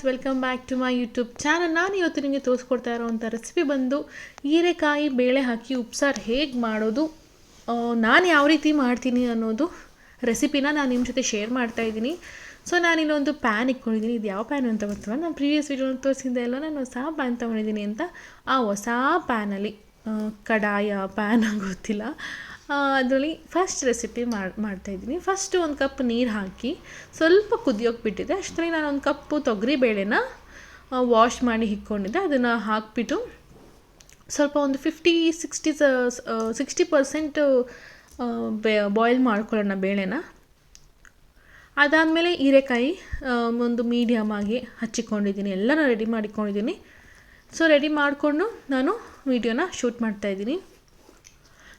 Guys welcome back to my YouTube channel ನಾನು ಇವತ್ತು ನಿಮಗೆ ತೋರಿಸ್ಕೊಡ್ತಾ ಇರೋವಂಥ ರೆಸಿಪಿ ಬಂದು ಹೀರೆಕಾಯಿ ಬೇಳೆ ಹಾಕಿ ಉಪ್ಸಾರು ಹೇಗೆ ಮಾಡೋದು ನಾನು ಯಾವ ರೀತಿ ಮಾಡ್ತೀನಿ ಅನ್ನೋದು ರೆಸಿಪಿನ ನಾನು ನಿಮ್ಮ ಜೊತೆ ಶೇರ್ ಮಾಡ್ತಾ ಇದ್ದೀನಿ. ಸೊ ನಾನು ಇನ್ನೊಂದು ಪ್ಯಾನ್ ಇಟ್ಕೊಂಡಿದ್ದೀನಿ. ಇದು ಯಾವ ಪ್ಯಾನ್ ಅಂತ ಗೊತ್ತಲ್ಲ ನಾನು ಪ್ರೀವಿಯಸ್ ವೀಡಿಯೋ ತೋರಿಸಿದ್ದೆ ಎಲ್ಲ ನಾನು ಹೊಸ ಪ್ಯಾನ್ ತೊಗೊಂಡಿದ್ದೀನಿ ಅಂತ. ಆ ಹೊಸ ಪ್ಯಾನಲ್ಲಿ ಕಡಾಯ ಪ್ಯಾನ್ ಗೊತ್ತಿಲ್ಲ. ಅದರಲ್ಲಿ ಫಸ್ಟ್ ರೆಸಿಪಿ ಮಾಡಿ ಮಾಡ್ತಾಯಿದ್ದೀನಿ ಫಸ್ಟು ಒಂದು ಕಪ್ ನೀರು ಹಾಕಿ ಸ್ವಲ್ಪ ಕುದಿಯೋಕೆ ಬಿಟ್ಟಿದ್ದೆ ಅಷ್ಟರಲ್ಲಿ ನಾನು ಒಂದು ಕಪ್ಪು ತೊಗರಿ ಬೇಳೆನ ವಾಶ್ ಮಾಡಿ ಇಕ್ಕೊಂಡಿದ್ದೆ ಅದನ್ನು ಹಾಕ್ಬಿಟ್ಟು ಸ್ವಲ್ಪ ಒಂದು fifty sixty sixty percent boil ಮಾಡ್ಕೊಳ್ಳೋಣ ಬೇಳೆನ. ಅದಾದಮೇಲೆ ಹೀರೆಕಾಯಿ ಒಂದು ಮೀಡಿಯಮ್ ಆಗಿ ಹಚ್ಚಿಕೊಂಡಿದ್ದೀನಿ. ಎಲ್ಲನೂ ರೆಡಿ ಮಾಡಿಕೊಂಡಿದ್ದೀನಿ. ಸೊ ರೆಡಿ ಮಾಡಿಕೊಂಡು ನಾನು ವೀಡಿಯೋನ ಶೂಟ್ ಮಾಡ್ತಾಯಿದ್ದೀನಿ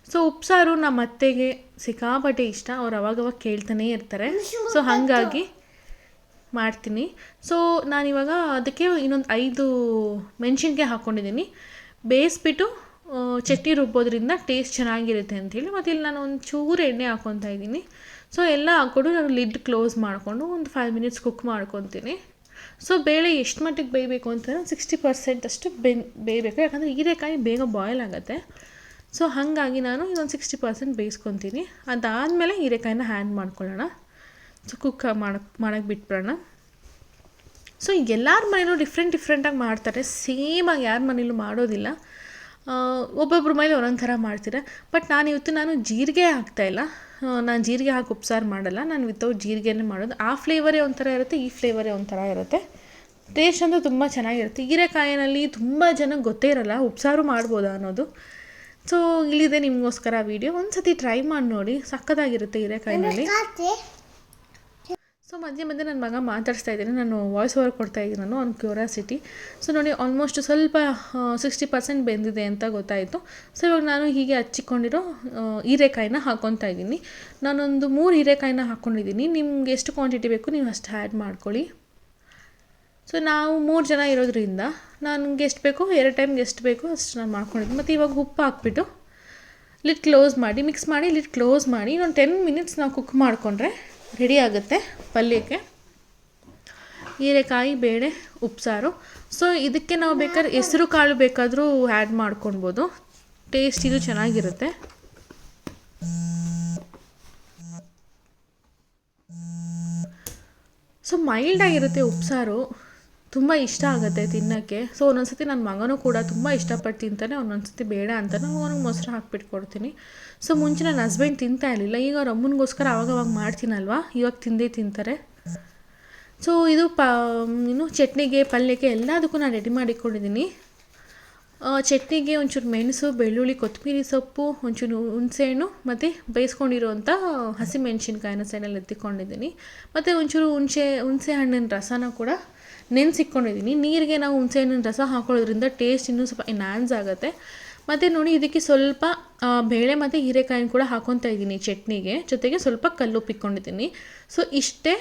ಸೊ ಉಪ್ಸಾರು ನಮ್ಮ ಅತ್ತೆಗೆ ಸಿಕ್ಕಾಪಟ್ಟೆ ಇಷ್ಟ. ಅವ್ರು ಅವಾಗವಾಗ ಕೇಳ್ತಾನೇ ಇರ್ತಾರೆ. ಸೊ ಹಾಗಾಗಿ ಮಾಡ್ತೀನಿ. ಸೊ ನಾನಿವಾಗ ಅದಕ್ಕೆ ಇನ್ನೊಂದು ಐದು ಮೆಣಸಿನ್ಕಾಯಿ ಹಾಕ್ಕೊಂಡಿದ್ದೀನಿ ಬೇಯಿಸ್ಬಿಟ್ಟು ಚಟ್ನಿ ರುಬ್ಬೋದ್ರಿಂದ ಟೇಸ್ಟ್ ಚೆನ್ನಾಗಿರುತ್ತೆ ಅಂಥೇಳಿ ಮತ್ತು ಇಲ್ಲಿ ನಾನು ಒಂದು ಚೂರು ಎಣ್ಣೆ ಹಾಕ್ಕೊತಾ ಇದ್ದೀನಿ. ಸೊ ಎಲ್ಲ ಹಾಕ್ಕೊಂಡು ನಾನು ಲಿಡ್ ಕ್ಲೋಸ್ ಮಾಡಿಕೊಂಡು ಒಂದು ಫೈವ್ ಮಿನಿಟ್ಸ್ ಕುಕ್ ಮಾಡ್ಕೊತೀನಿ. ಸೊ ಬೇಳೆ ಎಷ್ಟು ಮಟ್ಟಿಗೆ ಬೇಯಬೇಕು ಅಂತಂದರೆ ಸಿಕ್ಸ್ಟಿ ಪರ್ಸೆಂಟ್ ಅಷ್ಟು ಬೆನ್ ಬೇಯಬೇಕು. ಯಾಕಂದರೆ ಹೀರೆಕಾಯಿ ಬೇಗ ಬಾಯ್ಲ್ ಆಗುತ್ತೆ. ಸೊ ಹಾಗಾಗಿ ನಾನು ಇದೊಂದು ಸಿಕ್ಸ್ಟಿ ಪರ್ಸೆಂಟ್ ಬೇಯಿಸ್ಕೊತೀನಿ. ಅದಾದಮೇಲೆ ಹೀರೆಕಾಯಿನ ಹ್ಯಾಂಡ್ ಮಾಡ್ಕೊಳ್ಳೋಣ. ಸೊ ಕುಕ್ ಮಾಡಕ್ಕೆ ಮಾಡೋಕ್ಕೆ ಬಿಟ್ಬಿಡೋಣ. ಸೊ ಎಲ್ಲರ ಮನೇಲೂ ಡಿಫ್ರೆಂಟ್ ಡಿಫ್ರೆಂಟಾಗಿ ಮಾಡ್ತಾರೆ. ಸೇಮಾಗಿ ಯಾರ ಮನೇಲೂ ಮಾಡೋದಿಲ್ಲ. ಒಬ್ಬೊಬ್ಬರ ಮನೇಲಿ ಒಂದೊಂದು ಥರ ಮಾಡ್ತೀರಾ. ಬಟ್ ನಾನು ಇವತ್ತು ನಾನು ಜೀರಿಗೆ ಹಾಕ್ತಾಯಿಲ್ಲ ನಾನು ಜೀರಿಗೆ ಹಾಕಿ ಉಪ್ಸಾರು ಮಾಡಲ್ಲ. ನಾನು ವಿತೌಟ್ ಜೀರಿಗೆನೇ ಮಾಡೋದು. ಆ ಫ್ಲೇವರೇ ಒಂಥರ ಇರುತ್ತೆ, ಈ ಫ್ಲೇವರೇ ಒಂಥರ ಇರುತ್ತೆ. ಟೇಸ್ಟ್ ಅಂತೂ ತುಂಬ ಚೆನ್ನಾಗಿರುತ್ತೆ. ಹೀರೆಕಾಯಿನಲ್ಲಿ ತುಂಬ ಜನಕ್ಕೆ ಗೊತ್ತೇ ಇರಲ್ಲ ಉಪ್ಸಾರು ಮಾಡ್ಬೋದಾ ಅನ್ನೋದು. ಸೊ ಇಲ್ಲಿದೆ ನಿಮಗೋಸ್ಕರ ವೀಡಿಯೋ ಒಂದು ಸತಿ ಟ್ರೈ ಮಾಡಿ ನೋಡಿ. ಸಕ್ಕದಾಗಿರುತ್ತೆ ಹೀರೆಕಾಯಿನಲ್ಲಿ. ಸೊ ಮಧ್ಯೆ ಮಧ್ಯೆ ನನ್ನ ಮಗ ಮಾತಾಡ್ತಾ ಇದ್ದೀನಿ. ನಾನು ವಾಯ್ಸ್ ಓವರ್ ಕೊಡ್ತಾ ಇದ್ದೀನಿ ನಾನು ಅವ್ನ ಕ್ಯೂರಿಯಾಸಿಟಿ ಸೊ ನೋಡಿ ಆಲ್ಮೋಸ್ಟ್ ಸ್ವಲ್ಪ ಸಿಕ್ಸ್ಟಿ ಪರ್ಸೆಂಟ್ ಬೆಂದಿದೆ ಅಂತ ಗೊತ್ತಾಯಿತು. ಸೊ ಇವಾಗ ನಾನು ಹೀಗೆ ಹಚ್ಚಿಕೊಂಡಿರೋ ಹೀರೆಕಾಯಿನ ಹಾಕ್ಕೊತಾ ಇದ್ದೀನಿ. ನಾನೊಂದು ಮೂರು ಹೀರೆಕಾಯಿನ ಹಾಕ್ಕೊಂಡಿದ್ದೀನಿ ನಿಮ್ಗೆ ಎಷ್ಟು ಕ್ವಾಂಟಿಟಿ ಬೇಕು, ನೀವು ಅಷ್ಟು ಆ್ಯಡ್ ಮಾಡ್ಕೊಳ್ಳಿ. ಸೊ ನಾವು ಮೂರು ಜನ ಇರೋದ್ರಿಂದ ನನಗೆ ಎಷ್ಟು ಬೇಕೋ, ಎರಡು ಟೈಮ್ಗೆ ಎಷ್ಟು ಬೇಕೋ ಅಷ್ಟು ನಾನು ಮಾಡ್ಕೊಂಡಿದ್ದೆ. ಮತ್ತು ಇವಾಗ ಉಪ್ಪು ಹಾಕ್ಬಿಟ್ಟು ಲಿಟ್ ಕ್ಲೋಸ್ ಮಾಡಿ ಮಿಕ್ಸ್ ಮಾಡಿ ಲಿಟ್ ಕ್ಲೋಸ್ ಮಾಡಿ ಇನ್ನೊಂದು ಟೆನ್ ಮಿನಿಟ್ಸ್ ನಾವು ಕುಕ್ ಮಾಡಿಕೊಂಡ್ರೆ ರೆಡಿ ಆಗುತ್ತೆ ಪಲ್ಯಕ್ಕೆ. ಹೀರೆಕಾಯಿ, ಬೇಳೆ, ಉಪ್ಸಾರು. ಸೊ ಇದಕ್ಕೆ ನಾವು ಬೇಕಾದ್ರೆ ಹೆಸರು ಕಾಳು ಬೇಕಾದರೂ ಆ್ಯಡ್ ಮಾಡ್ಕೊಳ್ಬೋದು ಟೇಸ್ಟ್ ಇದು ಚೆನ್ನಾಗಿರುತ್ತೆ. ಸೊ ಮೈಲ್ಡ್ ಆಗಿರುತ್ತೆ ಉಪ್ಸಾರು. ತುಂಬ ಇಷ್ಟ ಆಗುತ್ತೆ ತಿನ್ನೋಕ್ಕೆ. ಸೊ ಒಂದೊಂದ್ಸತಿ ನನ್ನ ಮಗನೂ ಕೂಡ ತುಂಬ ಇಷ್ಟಪಟ್ಟು ತಿಂತಾನೆ ಒಂದೊಂದ್ಸತಿ ಬೇಡ ಅಂತ ನಾನು ಅವನಿಗೆ ಮೊಸರು ಹಾಕ್ಬಿಟ್ಟು ಕೊಡ್ತೀನಿ ಸೊ ಮುಂಚೆ ನನ್ನ ಹಸ್ಬೆಂಡ್ ತಿಂತಾ ಇರಲಿಲ್ಲ, ಈಗ ಅವ್ರ ಅಮ್ಮನಿಗೋಸ್ಕರ ಅವಾಗವಾಗ ಮಾಡ್ತೀನಲ್ವಾ? ಇವಾಗ ತಿಂದೇ ತಿಂತಾರೆ. ಸೊ ಇದು ಪ ಇನ್ನು ಚಟ್ನಿಗೆ ಪಲ್ಯಕ್ಕೆ ಎಲ್ಲದಕ್ಕೂ ನಾನು ರೆಡಿ ಮಾಡಿಕೊಂಡಿದ್ದೀನಿ. ಚಟ್ನಿಗೆ ಒಂಚೂರು ಮೆಣಸು, ಬೆಳ್ಳುಳ್ಳಿ ಕೊತ್ತಂಬರಿ ಸೊಪ್ಪು, ಒಂಚೂರು ಹುಣಸೆಹಣ್ಣು, ಮತ್ತು ಬೇಯಿಸ್ಕೊಂಡಿರುವಂಥ ಹಸಿಮೆಣ್ಸಿನ್ಕಾಯಿನ ಸೈಡಲ್ಲಿ ಎತ್ತಿಕೊಂಡಿದ್ದೀನಿ. ಮತ್ತು ಒಂಚೂರು ಹುಣಸೆ ಹುಣಸೆ ಹಣ್ಣಿನ ರಸನ ಕೂಡ ನೆನೆಸಿಕ್ಕೊಂಡಿದ್ದೀನಿ ನೀರಿಗೆ ನಾವು ಹುಣಸೆ ಹಣ್ಣಿನ ರಸ ಹಾಕೊಳ್ಳೋದ್ರಿಂದ ಟೇಸ್ಟ್ ಇನ್ನೂ ಸ್ವಲ್ಪ ಎನ್ಹಾನ್ಸ್ ಆಗುತ್ತೆ. ಮತ್ತು ನೋಡಿ, ಇದಕ್ಕೆ ಸ್ವಲ್ಪ ಬೇಳೆ ಮತ್ತು ಹೀರೆಕಾಯಿನ ಕೂಡ ಹಾಕೊತಾ ಇದ್ದೀನಿ ಚಟ್ನಿಗೆ. ಜೊತೆಗೆ ಸ್ವಲ್ಪ ಕಲ್ಲುಪ್ಪು ಇಕ್ಕೊಂಡಿದ್ದೀನಿ ಸೊ ಇಷ್ಟೇ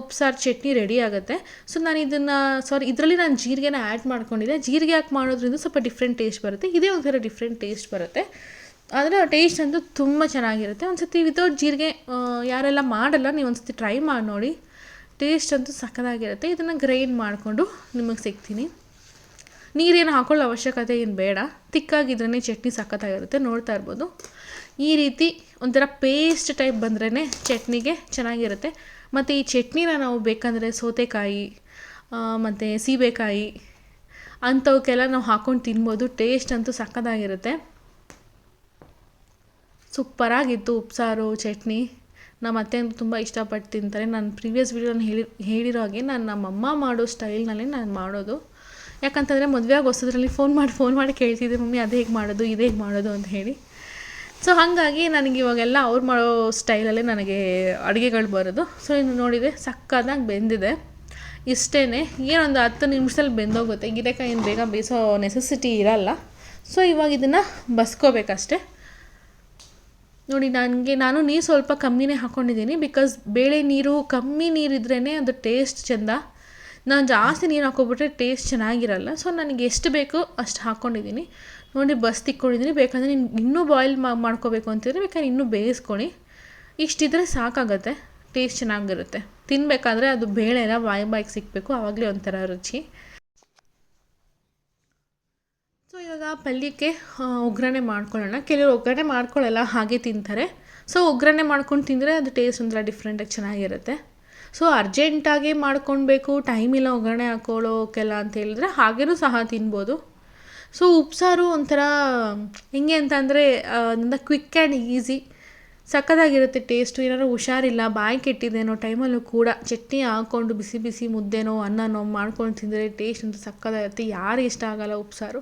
ಉಪ್ಸಾರು ಚಟ್ನಿ ರೆಡಿ ಆಗುತ್ತೆ. ಸೊ ನಾನು ಇದನ್ನು ಸಾರಿ ಇದರಲ್ಲಿ ನಾನು ಜೀರಿಗೆನ ಆ್ಯಡ್ ಮಾಡ್ಕೊಂಡಿದ್ದೆ ಜೀರಿಗೆ ಹಾಕಿ ಮಾಡೋದ್ರಿಂದ ಸ್ವಲ್ಪ ಡಿಫ್ರೆಂಟ್ ಟೇಸ್ಟ್ ಬರುತ್ತೆ. ಇದೇ ಒಂಥರ ಡಿಫ್ರೆಂಟ್ ಟೇಸ್ಟ್ ಬರುತ್ತೆ. ಆದರೆ ಟೇಸ್ಟ್ ಅಂತೂ ತುಂಬ ಚೆನ್ನಾಗಿರುತ್ತೆ. ಒಂದು ಸರ್ತಿ ವಿತೌಟ್ ಜೀರಿಗೆ ಯಾರೆಲ್ಲ ಮಾಡಲ್ಲ ನೀವು ಒಂದು ಸರ್ತಿ ಟ್ರೈ ಮಾಡಿ ನೋಡಿ. ಟೇಸ್ಟ್ ಅಂತೂ ಸಕ್ಕದಾಗಿರುತ್ತೆ ಇದನ್ನು ಗ್ರೈಂಡ್ ಮಾಡಿಕೊಂಡು ನಿಮಗೆ ಸಿಗ್ತೀನಿ. ನೀರೇನು ಹಾಕೊಳ್ಳೋ ಅವಶ್ಯಕತೆ ಏನು ಬೇಡ. ತಿಕ್ಕಾಗಿದ್ರೇ ಚಟ್ನಿ ಸಖತ್ತಾಗಿರುತ್ತೆ. ನೋಡ್ತಾ ಇರ್ಬೋದು. ಈ ರೀತಿ ಒಂಥರ ಪೇಸ್ಟ್ ಟೈಪ್ ಬಂದ್ರೇ ಚಟ್ನಿಗೆ ಚೆನ್ನಾಗಿರುತ್ತೆ. ಮತ್ತು ಈ ಚಟ್ನಿನ ನಾವು ಬೇಕಂದರೆ ಸೌತೆಕಾಯಿ ಮತ್ತು ಸೀಬೆಕಾಯಿ ಅಂಥವಕ್ಕೆಲ್ಲ ನಾವು ಹಾಕ್ಕೊಂಡು ತಿನ್ಬೋದು. ಟೇಸ್ಟ್ ಅಂತೂ ಸಕ್ಕತ್ತಾಗಿರುತ್ತೆ ಸೂಪರಾಗಿತ್ತು ಉಪ್ಸಾರು, ಚಟ್ನಿ. ನಮ್ಮ ಅತ್ತೆ ಅಂತ ತುಂಬ ಇಷ್ಟಪಟ್ಟು ತಿಂತಾರೆ. ನಾನು ಪ್ರೀವಿಯಸ್ ವೀಡಿಯೋನ ಹೇಳಿ, ಹೇಳಿರೋ ಹಾಗೆ ನಾನು ನಮ್ಮಮ್ಮ ಮಾಡೋ ಸ್ಟೈಲ್ನಲ್ಲಿ ನಾನು ಮಾಡೋದು. ಯಾಕಂತಂದರೆ ಮದುವೆಯಾಗಿ ಹೊಸದ್ರಲ್ಲಿ ಫೋನ್ ಮಾಡಿ ಫೋನ್ ಮಾಡಿ ಕೇಳ್ತಿದ್ದೆ, ಮಮ್ಮಿ ಅದು ಹೇಗೆ ಮಾಡೋದು, ಇದು ಹೇಗೆ ಮಾಡೋದು? ಅಂತ ಹೇಳಿ. ಸೊ ಹಾಗಾಗಿ ನನಗೆ ಇವಾಗೆಲ್ಲ ಅವ್ರು ಮಾಡೋ ಸ್ಟೈಲಲ್ಲೇ ನನಗೆ ಅಡುಗೆಗಳು ಬರೋದು. ಸೊ ಇನ್ನು ನೋಡಿದೆ ಸಕ್ಕದಾಗಿ ಬೆಂದಿದೆ. ಇಷ್ಟೇ ಏನೊಂದು ಹತ್ತು ನಿಮಿಷದಲ್ಲಿ ಬೆಂದೋಗುತ್ತೆ. ಗಿರೆಕಾಯಿ ಏನು ಬೇಗ ಬೇಯಿಸೋ ನೆಸೆಸಿಟಿ ಇರಲ್ಲ. ಸೊ ಇವಾಗ ಇದನ್ನು ಬಸ್ಕೋಬೇಕಷ್ಟೆ. ನೋಡಿ, ನನಗೆ ನಾನು ನೀರು ಸ್ವಲ್ಪ ಕಮ್ಮಿನೇ ಹಾಕ್ಕೊಂಡಿದ್ದೀನಿ ಬಿಕಾಸ್ ಬೇಳೆ ನೀರು ಕಮ್ಮಿ ನೀರಿದ್ರೇ ಅದು ಟೇಸ್ಟ್ ಚೆಂದ. ನಾನು ಜಾಸ್ತಿ ನೀರು ಹಾಕ್ಕೊಬಿಟ್ರೆ ಟೇಸ್ಟ್ ಚೆನ್ನಾಗಿರಲ್ಲ. ಸೊ ನನಗೆ ಎಷ್ಟು ಬೇಕೋ ಅಷ್ಟು ಹಾಕ್ಕೊಂಡಿದ್ದೀನಿ ನೋಡಿ, ಬಸ್ ತಿಕ್ಕೊಂಡಿದ್ದೀನಿ. ಬೇಕಂದರೆ ನೀನು ಇನ್ನೂ ಬಾಯ್ಲ್ ಮಾಡ್ಕೋಬೇಕು ಅಂತಿದ್ರೆ ಬೇಕಾದ್ರೆ ಇನ್ನೂ ಬೇಯಿಸ್ಕೊಳ್ಳಿ ಇಷ್ಟಿದ್ರೆ ಸಾಕಾಗುತ್ತೆ. ಟೇಸ್ಟ್ ಚೆನ್ನಾಗಿರುತ್ತೆ. ತಿನ್ನಬೇಕಾದ್ರೆ ಅದು ಬೇಳೆನ ಎಲ್ಲ ಬಾಯಿ ಬಾಯಿಗೆ ಸಿಗಬೇಕು ಆವಾಗಲೇ ಒಂಥರ ರುಚಿ. ಸೊ ಇವಾಗ ಪಲ್ಯಕ್ಕೆ ಒಗ್ಗರಣೆ ಮಾಡ್ಕೊಳ್ಳೋಣ. ಕೆಲವರು ಒಗ್ಗರಣೆ ಮಾಡ್ಕೊಳ್ಳಲ್ಲ, ಹಾಗೆ ತಿಂತಾರೆ. ಸೊ ಒಗ್ಗರಣೆ ಮಾಡ್ಕೊಂಡು ತಿಂದರೆ ಅದು ಟೇಸ್ಟ್ ಒಂಥರ ಡಿಫ್ರೆಂಟಾಗಿ ಚೆನ್ನಾಗಿರುತ್ತೆ. ಸೊ ಅರ್ಜೆಂಟಾಗಿ ಮಾಡ್ಕೊಳ್ಬೇಕು ಟೈಮ್ ಇಲ್ಲ ಒಗ್ಗರಣೆ ಹಾಕೊಳ್ಳೋಕೆಲ್ಲ ಅಂತ ಹೇಳಿದ್ರೆ ಹಾಗೇನೂ ಸಹ ತಿನ್ಬೋದು. ಸೊ ಉಪ್ಸಾರು ಒಂಥರ, ಹೆಂಗೆ ಅಂತ ಅಂದರೆ ಕ್ವಿಕ್ ಆ್ಯಂಡ್ ಈಸಿ ಸಕ್ಕತ್ತಾಗಿರುತ್ತೆ ಟೇಸ್ಟು ಏನಾದ್ರು ಹುಷಾರಿಲ್ಲ, ಬಾಯಿ ಕೆಟ್ಟಿದ್ದೇನೋ ಟೈಮಲ್ಲೂ ಕೂಡ ಚಟ್ನಿ ಹಾಕ್ಕೊಂಡು ಬಿಸಿ ಬಿಸಿ ಮುದ್ದೆನೋ, ಅನ್ನನೋ ಮಾಡ್ಕೊಂಡು ತಿಂದರೆ ಟೇಸ್ಟ್ ಅಂತ ಸಕ್ಕದಾಗಿರುತ್ತೆ ಯಾರು ಇಷ್ಟ ಆಗಲ್ಲ ಉಪ್ಸಾರು.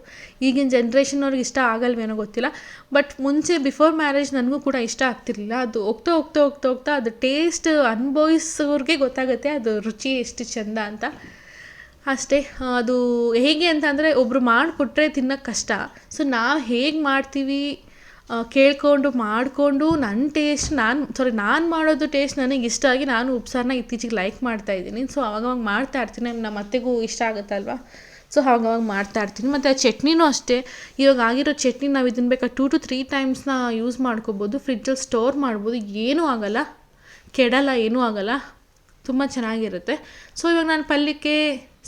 ಈಗಿನ ಜನ್ರೇಷನ್ನವ್ರಿಗೆ ಇಷ್ಟ ಆಗಲ್ವೇನೋ ಗೊತ್ತಿಲ್ಲ. ಬಟ್ ಮುಂಚೆ ಬಿಫೋರ್ ಮ್ಯಾರೇಜ್ ನನಗೂ ಕೂಡ ಇಷ್ಟ ಆಗ್ತಿರ್ಲಿಲ್ಲ. ಅದು ಹೋಗ್ತಾ ಹೋಗ್ತಾ ಹೋಗ್ತಾ ಹೋಗ್ತಾ ಅದು ಟೇಸ್ಟ್ ಅನುಭವಿಸೋರಿಗೆ ಗೊತ್ತಾಗುತ್ತೆ, ಅದು ರುಚಿ ಎಷ್ಟು ಚೆಂದ ಅಂತ. ಅಷ್ಟೇ, ಅದು ಹೇಗೆ ಅಂತ ಅಂದರೆ ಒಬ್ಬರು ಮಾಡಿಕೊಟ್ರೆ ತಿನ್ನೋಕ್ಕೆ ಕಷ್ಟ. ಸೊ ನಾವು ಹೇಗೆ ಮಾಡ್ತೀವಿ? ಕೇಳಿಕೊಂಡು ಮಾಡಿಕೊಂಡು ನನ್ನ ಟೇಸ್ಟ್ ನಾನು ಸಾರಿ ನಾನು ಮಾಡೋದು ಟೇಸ್ಟ್ ನನಗೆ ಇಷ್ಟ ಆಗಿ ನಾನು ಉಪ್ಸಾರನ್ನ ಇತ್ತೀಚೆಗೆ ಲೈಕ್ ಮಾಡ್ತಾ ಇದ್ದೀನಿ. ಸೊ ಅವಾಗವಾಗ ಮಾಡ್ತಾ ಇರ್ತೀನಿ. ನಮ್ಮ ಅತ್ತೆಗೂ ಇಷ್ಟ ಆಗುತ್ತಲ್ವ? ಸೊ ಅವಾಗವಾಗ ಮಾಡ್ತಾ ಇರ್ತೀನಿ. ಮತ್ತು ಆ ಚಟ್ನಿನೂ ಅಷ್ಟೇ. ಇವಾಗ ಆಗಿರೋ ಚಟ್ನಿ ನಾವು ಇದನ್ನು ಬೇಕಾದ್ರೆ ಟೂ ಟು ತ್ರೀ ಟೈಮ್ಸ್ನ ಯೂಸ್ ಮಾಡ್ಕೋಬೋದು. ಫ್ರಿಡ್ಜಲ್ಲಿ ಸ್ಟೋರ್ ಮಾಡ್ಬೋದು. ಏನೂ ಆಗಲ್ಲ. ಕೆಡಲ್ಲ, ಏನೂ ಆಗಲ್ಲ. ತುಂಬ ಚೆನ್ನಾಗಿರುತ್ತೆ. ಸೊ ಇವಾಗ ನಾನು ಪಲ್ಯಕ್ಕೆ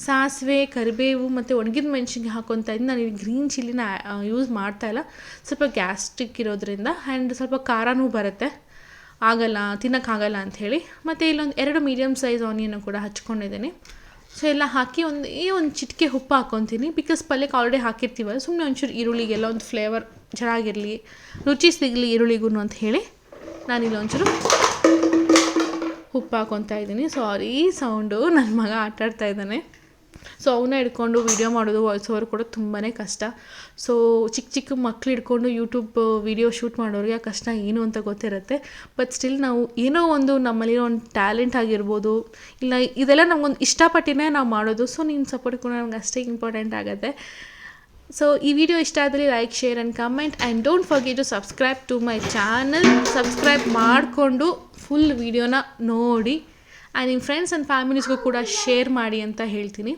ಸಾಸಿವೆ, ಕರಿಬೇವು ಮತ್ತು ಒಣಗಿದ ಮೆಣಸಿಗೆ ಹಾಕೊತಾ ಇದ್ದು ನಾನು ಗ್ರೀನ್ ಚಿಲ್ಲಿನ ಯೂಸ್ ಮಾಡ್ತಾ ಇಲ್ಲ. ಸ್ವಲ್ಪ ಗ್ಯಾಸ್ಟ್ರಿಕ್ ಇರೋದ್ರಿಂದ ಆ್ಯಂಡ್ ಸ್ವಲ್ಪ ಖಾರನೂ ಬರುತ್ತೆ. ಆಗಲ್ಲ ತಿನ್ನೋಕ್ಕಾಗಲ್ಲ ಅಂಥೇಳಿ ಮತ್ತು ಇಲ್ಲೊಂದು ಎರಡು ಮೀಡಿಯಮ್ ಸೈಜ್ ಆನಿಯನ್ನು ಕೂಡ ಹಚ್ಕೊಂಡಿದ್ದೀನಿ. ಸೊ ಎಲ್ಲ ಹಾಕಿ ಒಂದು, ಈ ಒಂದು ಚಿಟಿಕೆ ಉಪ್ಪು ಹಾಕ್ಕೊತೀನಿ ಬಿಕಾಸ್ ಪಲ್ಯಕ್ಕೆ ಆಲ್ರೆಡಿ ಹಾಕಿರ್ತೀವಲ್ಲ ಸುಮ್ಮನೆ ಒಂಚೂರು ಈರುಳ್ಳಿಗೆಲ್ಲ ಒಂದು ಫ್ಲೇವರ್ ಚೆನ್ನಾಗಿರಲಿ, ರುಚಿ ಸಿಗಲಿ ಈರುಳ್ಳಿಗೂ ಅಂತ ಹೇಳಿ ನಾನಿಲ್ಲ ಒಂಚೂರು ಉಪ್ಪು ಹಾಕೊತಾ ಇದ್ದೀನಿ. ಸಾರಿ ಸೌಂಡು ನನ್ನ ಮಗ ಆಟಾಡ್ತಾ ಇದ್ದಾನೆ. ಸೊ ಅವನ್ನ ಹಿಡ್ಕೊಂಡು ವೀಡಿಯೋ ಮಾಡೋದು ವಾಯ್ಸ್ ಓವರ್ ಕೂಡ ತುಂಬಾ ಕಷ್ಟ. ಸೊ ಚಿಕ್ಕ ಚಿಕ್ಕ ಮಕ್ಳು ಹಿಡ್ಕೊಂಡು ಯೂಟ್ಯೂಬ್ ವೀಡಿಯೋ ಶೂಟ್ ಮಾಡೋರಿಗೆ ಆ ಕಷ್ಟ ಏನು ಅಂತ ಗೊತ್ತಿರುತ್ತೆ. ಬಟ್ ಸ್ಟಿಲ್ ನಾವು ಏನೋ ಒಂದು ನಮ್ಮಲ್ಲಿರೋ ಒಂದು ಟ್ಯಾಲೆಂಟ್ ಆಗಿರ್ಬೋದು, ಇಲ್ಲ ಇದೆಲ್ಲ ನಮಗೊಂದು ಇಷ್ಟಪಟ್ಟಿನೇ ನಾವು ಮಾಡೋದು. ಸೊ ನಿಮ್ಮ ಸಪೋರ್ಟ್ ಕೂಡ ನಮ್ಗೆ ಅಷ್ಟೇ ಇಂಪಾರ್ಟೆಂಟ್ ಆಗುತ್ತೆ. ಸೊ ಈ ವಿಡಿಯೋ ಇಷ್ಟ ಆದರೆ like share and comment and don't forget to subscribe to my channel subscribe ಮಾಡಿಕೊಂಡು ಫುಲ್ ವಿಡಿಯೋನ ನೋಡಿ. ಆ್ಯಂಡ್ ನಿಮ್ಮ ಫ್ರೆಂಡ್ಸ್ ಆ್ಯಂಡ್ ಫ್ಯಾಮಿಲೀಸ್ಗೂ ಕೂಡ ಶೇರ್ ಮಾಡಿ ಅಂತ ಹೇಳ್ತೀನಿ.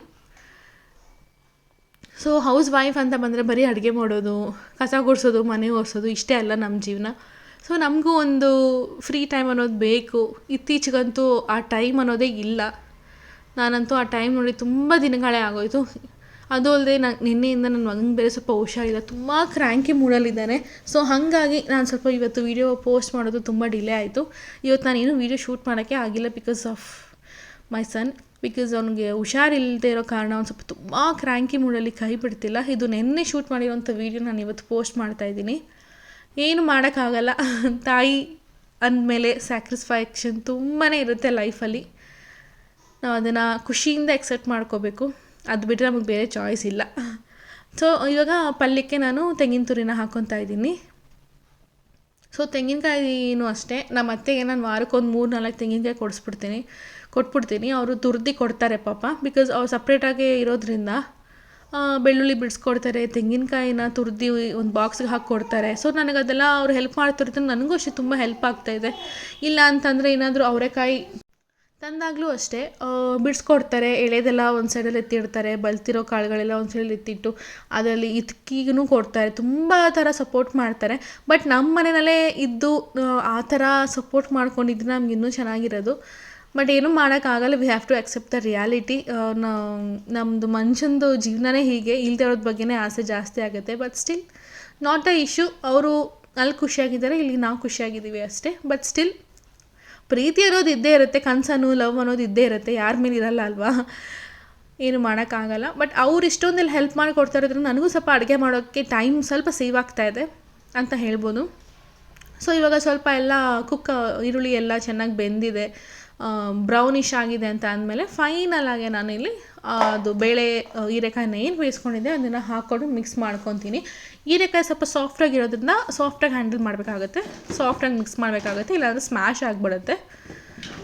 ಸೊ ಹೌಸ್ ವೈಫ್ ಅಂತ ಬಂದರೆ ಬರೀ ಅಡುಗೆ ಮಾಡೋದು, ಕಸ ಗುಡಿಸೋದು, ಮನೆ ಒರೆಸೋದು ಇಷ್ಟೇ ಅಲ್ಲ ನಮ್ಮ ಜೀವನ. ಸೊ ನಮಗೂ ಒಂದು ಫ್ರೀ ಟೈಮ್ ಅನ್ನೋದು ಬೇಕು. ಇತ್ತೀಚೆಗಂತೂ ಆ ಟೈಮ್ ಅನ್ನೋದೇ ಇಲ್ಲ. ನಾನಂತೂ ಆ ಟೈಮ್ ನೋಡಿ ತುಂಬ ದಿನಗಳೇ ಆಗೋಯ್ತು. ಅದು ಅಲ್ಲದೆ ನಾನು ನಿನ್ನೆಯಿಂದ ನನ್ನ ಮಗನಿಗೆ ಬೇರೆ ಸ್ವಲ್ಪ ಹುಷಾರಿಲ್ಲ, ತುಂಬ ಕ್ರ್ಯಾಂಕಿ ಮೂಡಲ್ಲಿದ್ದಾನೆ ಸೊ ಹಾಗಾಗಿ ನಾನು ಸ್ವಲ್ಪ ಇವತ್ತು ವೀಡಿಯೋ ಪೋಸ್ಟ್ ಮಾಡೋದು ತುಂಬ ಡಿಲೇ ಆಯಿತು. ಇವತ್ತು ನಾನೇನು ವೀಡಿಯೋ ಶೂಟ್ ಮಾಡೋಕ್ಕೆ ಆಗಿಲ್ಲ because of my son because ಅವನಿಗೆ ಹುಷಾರಿಲ್ಲದೆ ಇರೋ ಕಾರಣ ಅವ್ನು ಸ್ವಲ್ಪ ತುಂಬ ಕ್ರ್ಯಾಂಕಿ ಮೂಡಲ್ಲಿ ಕೈ ಬಿಡ್ತಿಲ್ಲ. ಇದು ನಿನ್ನೆ ಶೂಟ್ ಮಾಡಿರೋಂಥ ವೀಡಿಯೋ ನಾನು ಇವತ್ತು ಪೋಸ್ಟ್ ಮಾಡ್ತಾ ಇದ್ದೀನಿ. ಏನು ಮಾಡೋಕ್ಕಾಗಲ್ಲ. ತಾಯಿ ಅಂದಮೇಲೆ ಸ್ಯಾಕ್ರಿಸ್ಫ್ಯಾಕ್ಷನ್ ತುಂಬಾ ಇರುತ್ತೆ ಲೈಫಲ್ಲಿ ನಾವು ಅದನ್ನು ಖುಷಿಯಿಂದ ಎಕ್ಸೆಪ್ಟ್ ಮಾಡ್ಕೋಬೇಕು. ಅದು ಬಿಟ್ಟರೆ ನಮಗೆ ಬೇರೆ ಚಾಯ್ಸ್ ಇಲ್ಲ. ಸೊ ಇವಾಗ ಪಲ್ಯಕ್ಕೆ ನಾನು ತೆಂಗಿನ ತುರಿನ ಹಾಕ್ಕೊತಾ ಇದ್ದೀನಿ. ಸೊ ತೆಂಗಿನಕಾಯಿನೂ ಅಷ್ಟೇ. ನಮ್ಮ ಅತ್ತೆಗೆ ನಾನು ವಾರಕ್ಕೊಂದು ಮೂರು ನಾಲ್ಕು ತೆಂಗಿನಕಾಯಿ ಕೊಡಿಸ್ಬಿಡ್ತೀನಿ. ಕೊಟ್ಬಿಡ್ತೀನಿ. ಅವರು ತುರ್ದಿ ಕೊಡ್ತಾರೆ ಪಾಪ. ಬಿಕಾಸ್ ಅವ್ರು ಸಪ್ರೇಟಾಗಿ ಇರೋದ್ರಿಂದ ಬೆಳ್ಳುಳ್ಳಿ ಬಿಡಿಸ್ಕೊಡ್ತಾರೆ ತೆಂಗಿನಕಾಯಿನ ತುರ್ದಿ ಒಂದು ಬಾಕ್ಸ್ಗೆ ಹಾಕಿ ಕೊಡ್ತಾರೆ. ಸೊ ನನಗೆ ಅದೆಲ್ಲ ಅವ್ರು ಹೆಲ್ಪ್ ಮಾಡ್ತಿರ್ತಾರೆ ನನಗೂ ಅಷ್ಟೇ ತುಂಬ ಹೆಲ್ಪ್ ಆಗ್ತಾಯಿದೆ ಇಲ್ಲ ಅಂತಂದರೆ ಏನಾದರೂ ಅವರೆಕಾಯಿ ತಂದಾಗಲೂ ಅಷ್ಟೇ ಬಿಡಿಸ್ಕೊಡ್ತಾರೆ. ಎಳೆದೆಲ್ಲ ಒಂದು ಸೈಡಲ್ಲಿ ಎತ್ತಿಡ್ತಾರೆ. ಬಲ್ತಿರೋ ಕಾಳುಗಳೆಲ್ಲ ಒಂದು ಸೈಡಲ್ಲಿ ಎತ್ತಿಟ್ಟು ಅದರಲ್ಲಿ ಇದಕ್ಕಿಗೂ ಕೊಡ್ತಾರೆ. ತುಂಬ ಥರ ಸಪೋರ್ಟ್ ಮಾಡ್ತಾರೆ. ಬಟ್ ನಮ್ಮ ಮನೆಯಲ್ಲೇ ಇದ್ದು ಆ, ಆ ಥರ ಸಪೋರ್ಟ್ ಮಾಡ್ಕೊಂಡಿದ್ರೆ ನಮ್ಗೆ ಇನ್ನೂ ಚೆನ್ನಾಗಿರೋದು. ಬಟ್ ಏನೂ ಮಾಡೋಕ್ಕಾಗಲ್ಲ we have to accept the reality ನಮ್ಮದು ಮನುಷ್ಯಂದು ಜೀವನನೇ ಹೀಗೆ. ಇಲ್ಲದೆ ಇರೋದ್ರ ಬಗ್ಗೆನೇ ಆಸೆ ಜಾಸ್ತಿ ಆಗುತ್ತೆ. But still not a issue ಅವರು ಅಲ್ಲಿ ಖುಷಿಯಾಗಿದ್ದಾರೆ, ಇಲ್ಲಿ ನಾವು ಖುಷಿಯಾಗಿದ್ದೀವಿ ಅಷ್ಟೇ. ಬಟ್ ಸ್ಟಿಲ್ ಪ್ರೀತಿ ಅನ್ನೋದು ಇದ್ದೇ ಇರುತ್ತೆ. ಕನಸನ್ನು ಲವ್ ಅನ್ನೋದು ಇದ್ದೇ ಇರುತ್ತೆ. ಯಾರ ಮೇಲೆ ಇರಲ್ಲ ಅಲ್ವಾ? ಏನು ಮಾಡೋಕ್ಕಾಗಲ್ಲ ಬಟ್ ಅವ್ರು ಇಷ್ಟೊಂದಲ್ಲಿ ಹೆಲ್ಪ್ ಮಾಡಿ ಕೊಡ್ತಾ ಇರೋದ್ರಿಂದ ನನಗೂ ಸ್ವಲ್ಪ ಅಡುಗೆ ಮಾಡೋಕ್ಕೆ ಟೈಮ್ ಸ್ವಲ್ಪ ಸೇವ್ ಆಗ್ತಾ ಇದೆ ಅಂತ ಹೇಳ್ಬೋದು. ಸೊ ಇವಾಗ ಸ್ವಲ್ಪ ಎಲ್ಲ ಕುಕ್ಕ ಈರುಳ್ಳಿ ಎಲ್ಲ ಚೆನ್ನಾಗಿ ಬೆಂದಿದೆ. ಬ್ರೌನಿಷ್ ಆಗಿದೆ ಅಂತ ಅಂದಮೇಲೆ ಫೈನಲ್ ಆಗಿ ನಾನಿಲ್ಲಿ ಅದು ಬೇಳೆ ಹೀರೆಕಾಯಿನ ಏನು ಬೇಯಿಸ್ಕೊಂಡಿದ್ದೆ ಅದನ್ನು ಹಾಕ್ಕೊಂಡು ಮಿಕ್ಸ್ ಮಾಡ್ಕೊತೀನಿ. ಹೀರೆಕಾಯಿ ಸ್ವಲ್ಪ ಸಾಫ್ಟಾಗಿ ಇರೋದ್ರಿಂದ ಸಾಫ್ಟಾಗಿ ಹ್ಯಾಂಡಲ್ ಮಾಡಬೇಕಾಗುತ್ತೆ. ಸಾಫ್ಟಾಗಿ ಮಿಕ್ಸ್ ಮಾಡಬೇಕಾಗುತ್ತೆ, ಇಲ್ಲಾಂದರೆ ಸ್ಮ್ಯಾಶ್ ಆಗಿಬಿಡುತ್ತೆ.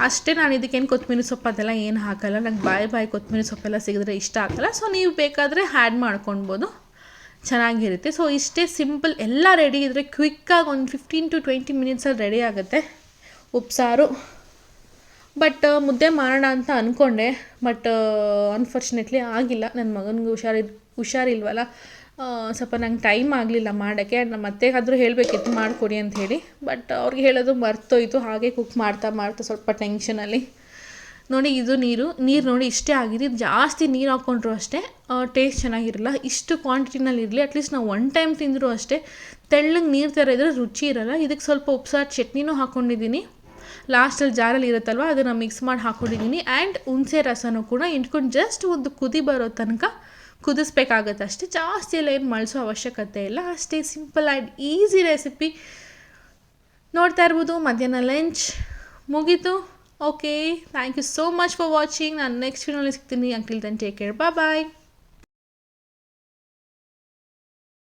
ಅಷ್ಟೇ ನಾನು ಇದಕ್ಕೇನು ಕೊತ್ತಂಬರಿ ಸೊಪ್ಪು ಅದೆಲ್ಲ ಏನು ಹಾಕಲ್ಲ. ನಂಗೆ ಬಾಯಿ ಬಾಯಿ ಕೊತ್ತಂಬರಿ ಸೊಪ್ಪೆಲ್ಲ ಸಿಗಿದ್ರೆ ಇಷ್ಟ ಆಗಲ್ಲ ಸೊ ನೀವು ಬೇಕಾದರೆ ಹ್ಯಾಡ್ ಮಾಡ್ಕೊಳ್ಬೋದು ಚೆನ್ನಾಗಿರುತ್ತೆ. ಸೊ ಇಷ್ಟೇ ಸಿಂಪಲ್ ಎಲ್ಲ ರೆಡಿ ಇದ್ದರೆ ಕ್ವಿಕ್ಕಾಗಿ ಒಂದು ಫಿಫ್ಟೀನ್ ಟು ಟ್ವೆಂಟಿ ಮಿನಿಟ್ಸಲ್ಲಿ ರೆಡಿ ಆಗುತ್ತೆ. ಉಪ್ಸಾರು. ಬಟ್ ಮುದ್ದೆ ಮಾಡೋಣ ಅಂತ ಅಂದ್ಕೊಂಡೆ ಬಟ್ ಅನ್ಫಾರ್ಚುನೇಟ್ಲಿ ಆಗಿಲ್ಲ. ನನ್ನ ಮಗನಿಗೆ ಹುಷಾರಿ, ಹುಷಾರಿಲ್ವಲ್ಲ. ಸ್ವಲ್ಪ ನಂಗೆ ಟೈಮ್ ಆಗಲಿಲ್ಲ ಮಾಡೋಕ್ಕೆ. ನಮ್ಮ ಅತ್ತೆಗಾದರೂ ಹೇಳಬೇಕಿತ್ತು ಮಾಡಿಕೊಡಿ ಅಂತ ಹೇಳಿ. ಬಟ್ ಅವ್ರಿಗೆ ಹೇಳೋದು ಮರ್ತೋಯ್ತು. ಹಾಗೆ ಕುಕ್ ಮಾಡ್ತಾ ಮಾಡ್ತಾ ಸ್ವಲ್ಪ ಟೆನ್ಷನಲ್ಲಿ ನೋಡಿ, ಇದು ನೀರು. ನೀರು ನೋಡಿ ಇಷ್ಟೇ ಆಗಿದೆ. ಇದು ಜಾಸ್ತಿ ನೀರು ಹಾಕ್ಕೊಂಡ್ರು ಅಷ್ಟೇ. ಟೇಸ್ಟ್ ಚೆನ್ನಾಗಿರಲ್ಲ. ಇಷ್ಟು ಕ್ವಾಂಟಿಟಿನಲ್ಲಿ ಇರಲಿ. ಅಟ್ಲೀಸ್ಟ್ ನಾವು ಒನ್ ಟೈಮ್ ತಿಂದರೂ ಅಷ್ಟೇ. ತೆಳ್ಳಗೆ ನೀರು ಥರ ಇದ್ರೆ ರುಚಿ ಇರಲ್ಲ. ಇದಕ್ಕೆ ಸ್ವಲ್ಪ ಉಪ್ಸಾರು ಚಟ್ನಿನೂ ಹಾಕ್ಕೊಂಡಿದ್ದೀನಿ ಲಾಸ್ಟಲ್ಲಿ ಜಾರಲ್ಲಿ ಇರುತ್ತಲ್ವ, ಅದನ್ನು ಮಿಕ್ಸ್ ಮಾಡಿ ಹಾಕ್ಕೊಂಡಿದ್ದೀನಿ ಆ್ಯಂಡ್ ಹುಣಸೆ ರಸನೂ ಕೂಡ ಇಟ್ಕೊಂಡು ಜಸ್ಟ್ ಒಂದು ಕುದಿ ಬರೋ ತನಕ ಕುದಿಸ್ಬೇಕಾಗತ್ತೆ ಅಷ್ಟೇ. ಜಾಸ್ತಿ ಎಲ್ಲ ಏನು ಮಳಿಸೋ ಅವಶ್ಯಕತೆ ಇಲ್ಲ. ಅಷ್ಟೇ ಸಿಂಪಲ್ ಆ್ಯಂಡ್ ಈಸಿ ರೆಸಿಪಿ ನೋಡ್ತಾ ಇರ್ಬೋದು, ಮಧ್ಯಾಹ್ನ ಲಂಚ್ ಮುಗೀತು. Okay thank you so much for watching ನಾನು ನೆಕ್ಸ್ಟ್ ವಿಡಿಯೋಲಿ ಸಿಗ್ತೀನಿ. Until then take care bye